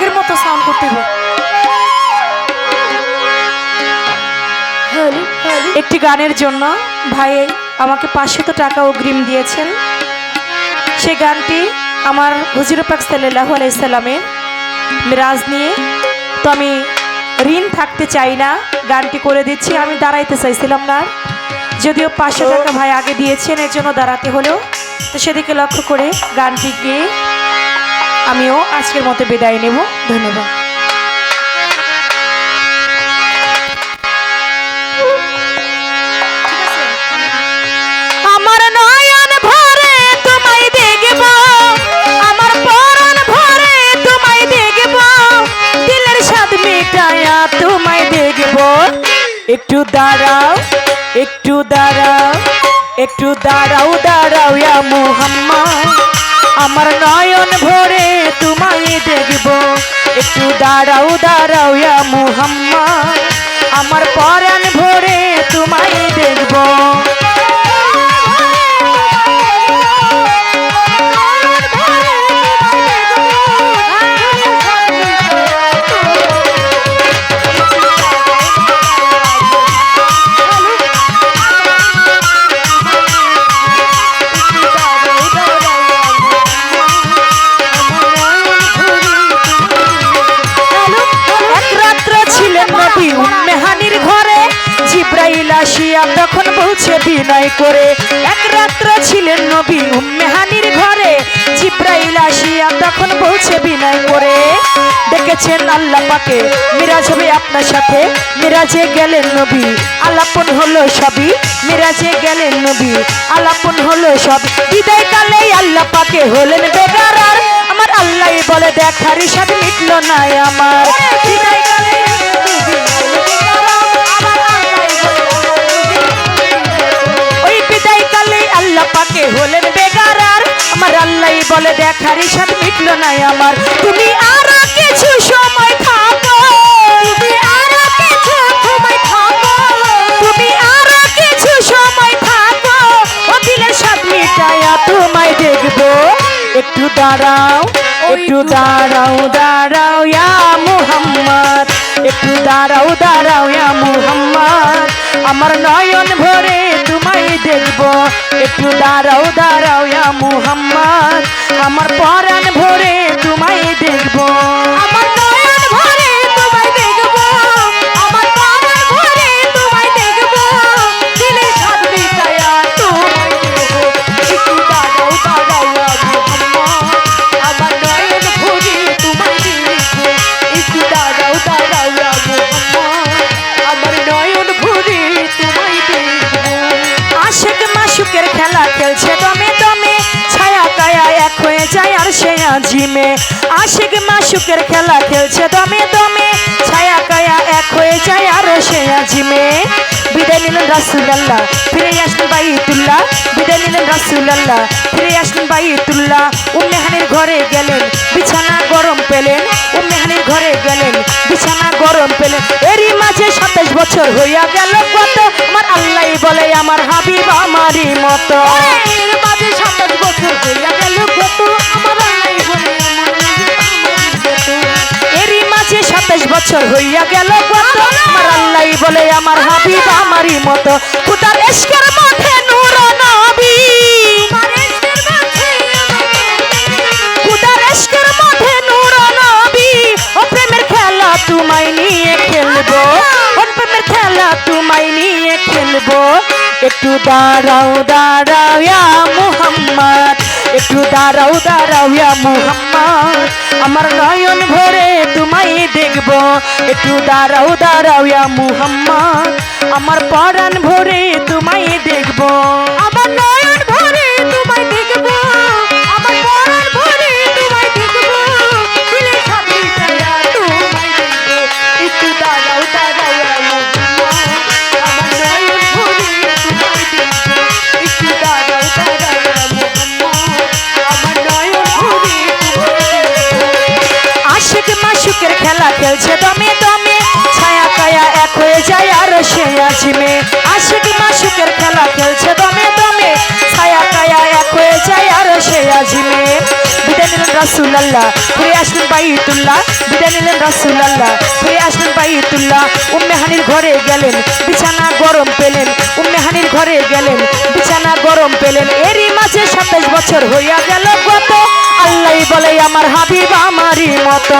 আগের মতো সাউন্ড করতে হবে। একটি গানের জন্য ভাই আমাকে পাঁচশত টাকা অগ্রিম দিয়েছেন। সে গানটি আমার হুজুর পাক সাল্লাহ আলাইসাল্লামের মিরাজ নিয়ে। তো আমি ঋণ থাকতে চাই না গানটি করে দিচ্ছি আমি দাঁড়াইতে চাইছিলাম না যদিও পাঁচশো টাকা ভাই আগে দিয়েছেন এর জন্য দাঁড়াতে হলেও তো সেদিকে লক্ষ্য করে গানটি গিয়ে আমিও আজকের মতো বিদায় নেব। ধন্যবাদ। একটু দাঁড়াও একটু দাঁড়াও একটু দাঁড়াও দাঁড়াও ইয়া মুহাম্মদ। আমার নয়ন ভরে তোমায় দেখব। একটু দাঁড়াও দাঁড়াও ইয়া আমার পরাণ তখন বলছে বিনয় করে। এক রাত্র ছিলেন নবী উম্মেহানির ঘরে। জিব্রাইল আসিয়া তখন বলছে বিনয় করে। ডেকেছেন আল্লাহ পাকে। মিরাজ হবে আপনার সাথে। মিরাজে গেলেন নবী। আলাপন হলো সবই। মিরাজে গেলেন নবী। আলাপন হলো সব। বিদায় কালে আল্লাহ পাকে হলেন বেগার আমার আল্লাহ বলে দেখার সাথে মিটলো না আমার। বিদায় বলে দেখার সাথে মিটলো না আমার। তুমি আরও কিছু সময় থাকো। তুমি আরও কিছু সময় থাকো। তুমি আরও কিছু সময় থাকো। ও দিলের স্বাদ মিটায়া তোমায় দেখব। একটু দাঁড়াও একটু দাঁড়াও দাঁড়াও ইয়া মুহাম্মদ। একটু দাঁড়াও দাঁড়াও ইয়া মুহাম্মদ। আমার নয়ন ভরে একটু দাঁড়াও দাঁড়াও ইয়া মুহাম্মদ। আমার পরাণ ভরে তোমায় দেখব। আজিমে আশেক মাসুকের খেলা খেলছে দমে দমে। ছায়া কায়া এক হয়ে যায় আর সে আজিমে। বিদায় নিলেন রাসুলাল্লাহ, ফিরে আসলেন বাইতুল্লাহ। বিদায় নিলেন রাসুলাল্লাহ, ফিরে আসলেন বাইতুল্লাহ। উম্মেহানের ঘরে গেলেন, বিছানা গরম পেলেন। উম্মেহানের ঘরে গেলেন, বিছানা গরম পেলেন। এরই মাঝে সাতাশ বছর হইয়া গেল, কত আমার আল্লাহ বলে, আমার হাবিব আমারই মতো। এর মাঝে সাতাশ বছর হইয়া গেল, কত বছর হইয়া গেল কত? আমার আল্লাহ বলে আমার হাবিব আমারই মতো। খুদার এসকের মধ্যে নূর নবী। খুদার এসকের মধ্যে নূর নবী। ও প্রেমের খেলা তোমায় নিয়ে খেলব। ও প্রেমের খেলা তোমায় নিয়ে খেলব। একটু দাঁড়াও দাঁড়াও ইয়া মুহাম্মদ। একটু দাঁড়াও দাঁড়াও ইয়া মুহাম্মদ। আমার নয়ন ভরে তোমায় দেখব। একটু দাঁড়াও দাঁড়াও ইয়া মুহাম্মদ। আমার পরাণ ভরে তোমায় দেখব। আমার খেলা খেলছে দমে দমে। ছায়া কায়া এক হয়ে যায় আর সে আজিমে আশিক মাসুকের খেলা খেলছে দমে দমে। ছায়া কায়া এক হয়ে যায় আর সে আজিমে বাইতুল্লাহ। ঘরে গেলেন, বিছানা গরম পেলেন। উম্মে হানির ঘরে গেলেন, বিছানা গরম পেলেন। এরই মাঝে সাতাশ বছর হইয়া গেল গত। আল্লাহ বলে, আমার হাবিব আমারই মতো।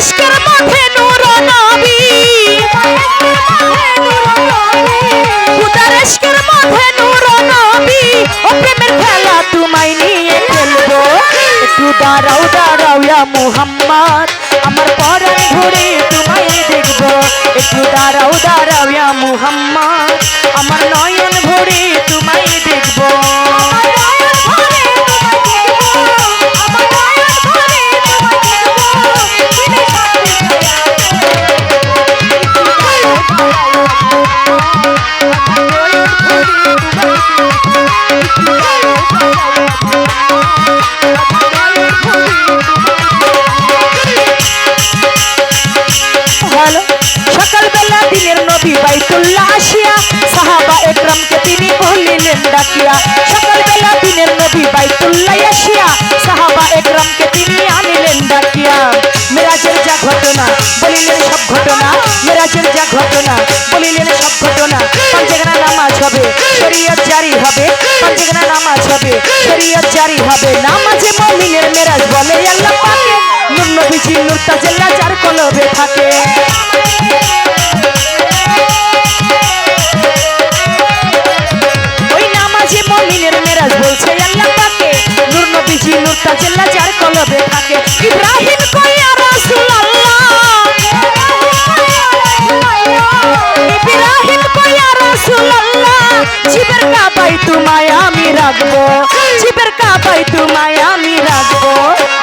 ইশকের মাঠে নূর নবী। খুদার মাঠে নূর নবী। ও প্রেমের খেলা তোমায় নিয়ে খেলব। একটু দাঁড়াও দাঁড়াও ইয়া মুহাম্মদ। আমার পরাণ ঘুরে তোমায় দেখব। একটু দাঁড়াও দাঁড়াও ইয়া মুহাম্মদ। আমার নয়ন মেরাজের যা ঘটনা, বলিলেন সব ঘটনা। পঞ্চেখানা নামাজ হবে, শরীয়ত জারি হবে। পঞ্চেখানা নামাজ হবে, শরীয়ত জারি হবে। নামাজে মমিনের মেরাজ বলে আল্লাহ তোমায় আমি রাখব। জিবের কাবাই তোমায় আমি রাখব।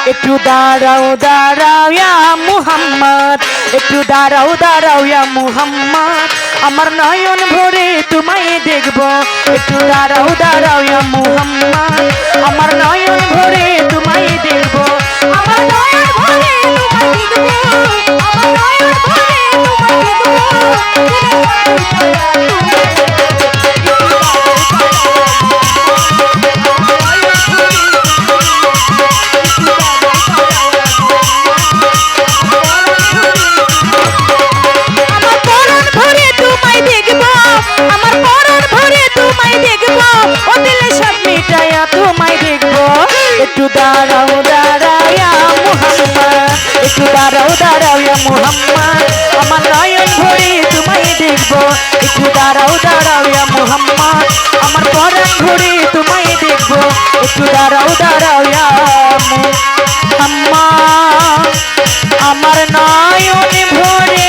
একটু দাঁড়াও দাঁড়াও ইয়া মুহাম্মদ। একটু দাঁড়াও দাঁড়াও ইয়া মুহাম্মদ। আমার নয়ন ভরে তোমায় দেখব। একটু দাঁড়াও দাঁড়াও ইয়া মুহাম্মদ। আমার নয়ন ভরে তোমায় দেখব। একটু দাঁড়াও দাঁড়াও ইয়া মোহাম্মদ। আমার পরাণ ভরে তোমায় দেখব। একটু দাঁড়াও দাঁড়াও ইয়া আমার নয়ন ভরে